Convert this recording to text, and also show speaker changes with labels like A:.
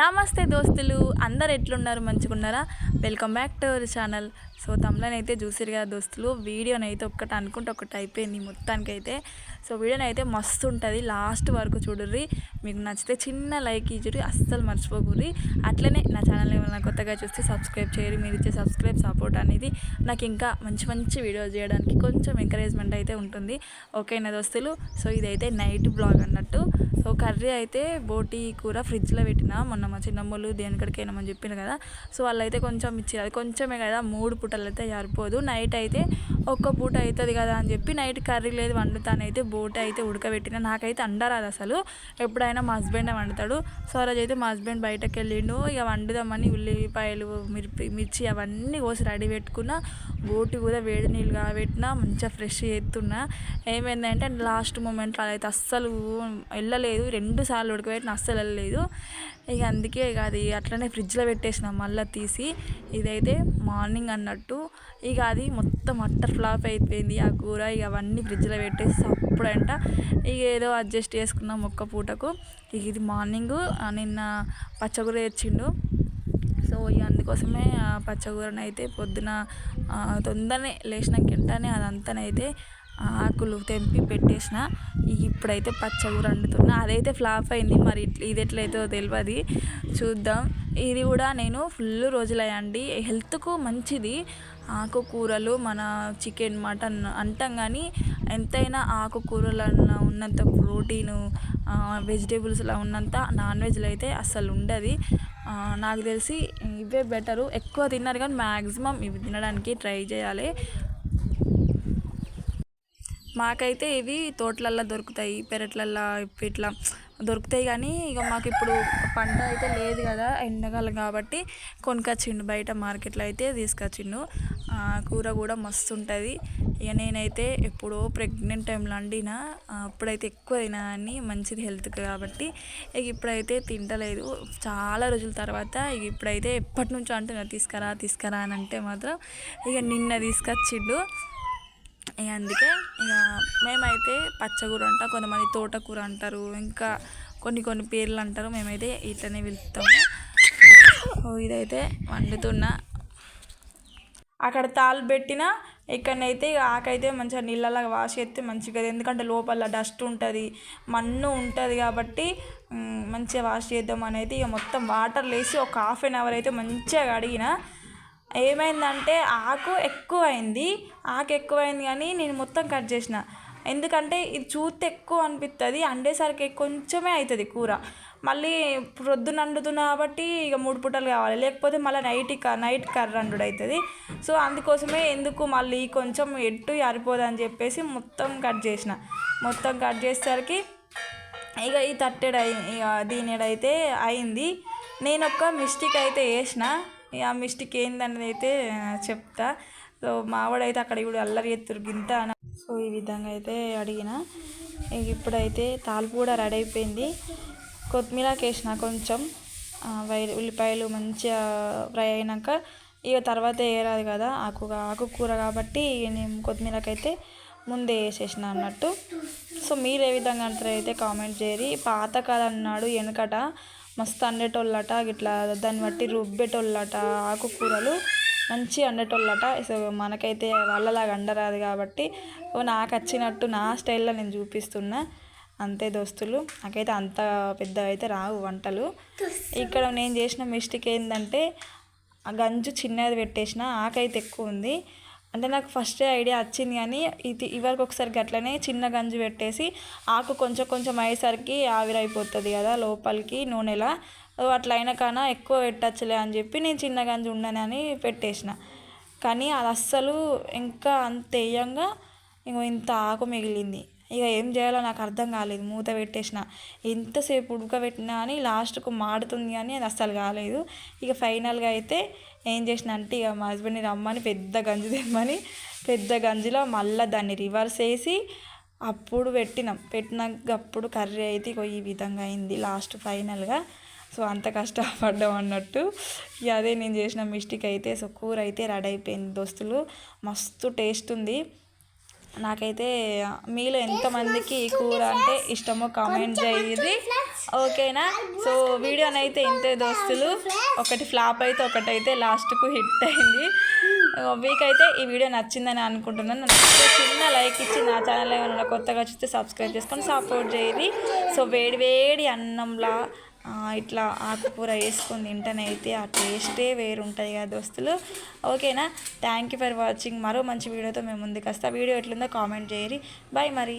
A: నమస్తే దోస్తులు. అందరు ఎట్లున్నారు? మంచిగున్నారా? Welcome back to our channel so తమ్లనైతే చూసిరు కదా దోస్తులు. వీడియోనైతే ఒక్కటి అనుకుంటే ఒకటి అయిపోయింది మొత్తానికైతే సో వీడియోని అయితే మస్తు ఉంటుంది. లాస్ట్ వరకు చూడుర్రి. మీకు నచ్చితే చిన్న లైక్ ఇచ్చురి అస్సలు మర్చిపోకూరి అట్లనే నా ఛానల్ ఏమైనా కొత్తగా చూస్తే సబ్స్క్రైబ్ చేయరు. మీరు ఇచ్చే సబ్స్క్రైబ్ సపోర్ట్ అనేది నాకు ఇంకా మంచి మంచి వీడియోస్ చేయడానికి కొంచెం ఎంకరేజ్మెంట్ అయితే ఉంటుంది. ఓకేనా దోస్తులు? సో ఇదైతే నైట్ బ్లాగ్ అన్నట్టు. సో కర్రీ అయితే బోటి కూర ఫ్రిడ్జ్లో పెట్టిన. మొన్న మా చిన్నమ్మలు దేనికడికి అయినామని చెప్పిన కదా. సో వాళ్ళైతే కొంచెం ఇచ్చారు అది కొంచెమే కదా. మూడు పూటలు అయితే సరిపోదు. నైట్ అయితే ఒక్క పూట అవుతుంది కదా అని చెప్పి నైట్ కర్రీ లేదు వండుతానైతే బోటి అయితే ఉడకబెట్టిన నాకైతే అండరాదు అసలు. ఎప్పుడైనా మా హస్బెండ్ వండుతాడు. సో అయితే మా హస్బెండ్ బయటకు వెళ్ళిండు. ఇక వండుదామని ఉల్లిపాయలు మిర్చి మిర్చి అవన్నీ కోసి రెడీ పెట్టుకున్న. బోటి కూడా వేడి నీళ్ళు కాబెట్టిన మంచిగా ఫ్రెష్ చేస్తున్నా. ఏమైందంటే లాస్ట్ మూమెంట్లో అయితే అస్సలు వెళ్ళలేదు. రెండు సార్లు ఉడకబెట్టిన అస్సలు వెళ్ళలేదు. ఇక అందుకే ఇక అది అట్లనే ఫ్రిడ్జ్లో పెట్టేసిన మళ్ళీ తీసి. ఇదైతే మార్నింగ్ అన్నట్టు. ఇక అది మొత్తం అట్టర్ ఫ్లాప్ అయిపోయింది ఆ కూర. ఇక అవన్నీ ఫ్రిడ్జ్లో పెట్టేసి అప్పుడంట ఇక ఏదో అడ్జస్ట్ చేసుకున్నాం ఒక్క పూటకు. ఇక ఇది మార్నింగ్ నిన్న పచ్చగూర తెచ్చిండు. సో ఇక అందుకోసమే ఆ అయితే పొద్దున తొందరనే లేచినాక వెంటనే అదంతానైతే ఆకులు తెంపి పెట్టేసిన. ఇప్పుడైతే పచ్చగూర వండుతున్నా అదైతే ఫ్లాప్ అయింది. మరి ఇది ఎట్లయితే తెలియదు చూద్దాం. ఇది కూడా నేను ఫుల్ రోజులయ్యండి. హెల్త్కు మంచిది. ఆకుకూరలు మన చికెన్ మటన్ అంటాం కానీ ఎంతైనా ఆకుకూరలలో ఉన్నంత ప్రోటీను వెజిటేబుల్స్లో ఉన్నంత నాన్ వెజ్లో అయితే అస్సలు ఉండదు నాకు తెలిసి ఇవే బెటరు. ఎక్కువ తిన్నారు కానీ మ్యాక్సిమం ఇవి తినడానికి ట్రై చేయాలి. మాకైతే ఇవి తోటలల్లో దొరుకుతాయి పెరట్లల్లో ఇట్లా దొరుకుతాయి కానీ ఇక మాకు ఇప్పుడు పంట అయితే లేదు కదా ఎండాకాలం కాబట్టి కొనుకొచ్చిండు బయట మార్కెట్లో అయితే తీసుకొచ్చిండు. కూర కూడా మస్తు ఉంటుంది. ఇక నేనైతే ఎప్పుడో ప్రెగ్నెంట్ టైంలో వండిన అప్పుడైతే ఎక్కువ తినని మంచిది హెల్త్కి కాబట్టి ఇక ఇప్పుడైతే తింటలేదు. చాలా రోజుల తర్వాత ఇక ఇప్పుడైతే ఎప్పటి నుంచో అంటున్నా తీసుకురా తీసుకురా అని అంటే మాత్రం ఇక నిన్న తీసుకొచ్చిండు. ఇక అందుకే ఇక మేమైతే పచ్చకూర అంటాం కొంతమంది తోటకూర అంటారు ఇంకా కొన్ని కొన్ని పేర్లు అంటారు మేమైతే ఇట్లనే పిలుస్తాము. ఇదైతే వండుతున్నా. అక్కడ తాళ్ళు పెట్టిన ఇక్కడనైతే ఆకైతే మంచిగా నీళ్ళలా వాష్ చేస్తే మంచిగా ఎందుకంటే లోపల డస్ట్ ఉంటుంది మన్ను ఉంటుంది కాబట్టి మంచిగా వాష్ చేద్దాం అనేది ఇక మొత్తం వాటర్ లేసి ఒక హాఫ్ అన్ అవర్ అయితే మంచిగా కడిగిన ఏమైందంటే ఆకు ఎక్కువైంది ఆకు ఎక్కువైంది కానీ నేను మొత్తం కట్ చేసిన. ఎందుకంటే ఇది చూస్తే ఎక్కువ అనిపిస్తుంది అండేసరికి కొంచెమే అవుతుంది కూర. మళ్ళీ ప్రొద్దున వండుతున్నా కాబట్టి ఇక మూడు పూటలు కావాలి. లేకపోతే మళ్ళీ నైట్ నైట్ కర్రీ వండుడు అవుతుంది సో అందుకోసమే ఎందుకు మళ్ళీ కొంచెం ఎట్టు అని చెప్పేసి మొత్తం కట్ చేసిన. మొత్తం కట్ చేసేసరికి ఇక ఈ తట్టెడు అయి ఇక దీనిడైతే అయింది. నేను ఒక మిస్టేక్ అయితే వేసిన ఆ మిస్టేక్ ఏందన్నది అయితే చెప్తా. సో మావాడైతే అక్కడ ఇప్పుడు అల్లరి ఎత్తురు గింత సో ఈ విధంగా అయితే అడిగిన. ఇప్పుడైతే తాలిపు కూడా రెడీ అయిపోయింది. కొత్తిమీరకి వేసిన కొంచెం. వై ఉల్లిపాయలు మంచిగా ఫ్రై అయినాక ఇక తర్వాత వేయరాదు కదా ఆకు ఆకుకూర కాబట్టి నేను కొత్తిమీరకైతే ముందే వేసేసిన అన్నట్టు. సో మీరు ఏ విధంగా అంటారు అయితే కామెంట్ చేయరి. పాత కాలం అన్నాడు వెనకట మస్తు అండేటోళ్ళట ఇట్లా దాన్ని బట్టి రుబ్బేటోళ్ళట ఆకుకూరలు మంచి అండేటోళ్ళట. సో మనకైతే వాళ్ళలాగా అండరాదు కాబట్టి నాకు వచ్చినట్టు నా స్టైల్లో నేను చూపిస్తున్నా. అంతే దోస్తులు. నాకైతే అంత పెద్ద అయితే రావు వంటలు. ఇక్కడ నేను చేసిన మిస్టేక్ ఏంటంటే ఆ గంజు చిన్నది పెట్టేసిన ఆకైతే ఎక్కువ ఉంది అంటే నాకు ఫస్ట్ ఐడియా వచ్చింది కానీ ఇది ఇవరకు ఒకసారి అట్లనే చిన్న గంజి పెట్టేసి ఆకు కొంచెం కొంచెం అయ్యేసరికి ఆవిరైపోతుంది కదా లోపలికి నూనెలా. అట్లా అయినా కానా ఎక్కువ పెట్టచ్చులే అని చెప్పి నేను చిన్న గంజి ఉండనని పెట్టేసిన. కానీ అది అస్సలు ఇంకా అంత వేయంగా ఇంకో ఇంత ఆకు మిగిలింది. ఇక ఏం చేయాలో నాకు అర్థం కాలేదు. మూత పెట్టేసిన. ఎంతసేపు ఉడకబెట్టినా అని లాస్ట్కు మాడుతుంది కానీ అది అస్సలు కాలేదు. ఇక ఫైనల్గా అయితే ఏం చేసిన అంటే ఇక మా హస్బెండ్ని రమ్మని పెద్ద గంజి తెమ్మని పెద్ద గంజిలో మళ్ళీ దాన్ని రివర్స్ వేసి అప్పుడు పెట్టినాం. పెట్టినాక అప్పుడు కర్రీ అయితే ఈ విధంగా అయింది లాస్ట్ ఫైనల్గా. సో అంత కష్టపడ్డాం అన్నట్టు. ఇక అదే నేను చేసిన మిస్టేక్ అయితే. సో కూర అయితే రెడీ అయిపోయింది దోస్తులు. మస్తు టేస్ట్ ఉంది. నాకైతే మీలో ఎంతమందికి ఈ కూర అంటే ఇష్టమో కామెంట్ చేయండి ఓకేనా? సో వీడియోనైతే ఇంతే దోస్తులు. ఒకటి ఫ్లాప్ అయితే ఒకటైతే లాస్ట్కు హిట్ అయింది. మీకైతే ఈ వీడియో నచ్చిందని అనుకుంటున్నాను. నచ్చితే చిన్న లైక్ ఇచ్చి నా ఛానల్ ఏమైనా కొత్తగా చూస్తే సబ్స్క్రైబ్ చేసుకొని సపోర్ట్ చేయండి సో వేడి వేడి అన్నంలా ఇట్లా ఆకుకూర వేసుకొని తింటేనైతే ఆ టేస్టే వేరు ఉంటుంది కదా దోస్తులు. ఓకేనా? థ్యాంక్ యూ ఫర్ వాచింగ్ మరో మంచి వీడియోతో మేము ముందుకు వస్తా. వీడియో ఎట్లుందో కామెంట్ చేయరి బాయ్ మరి.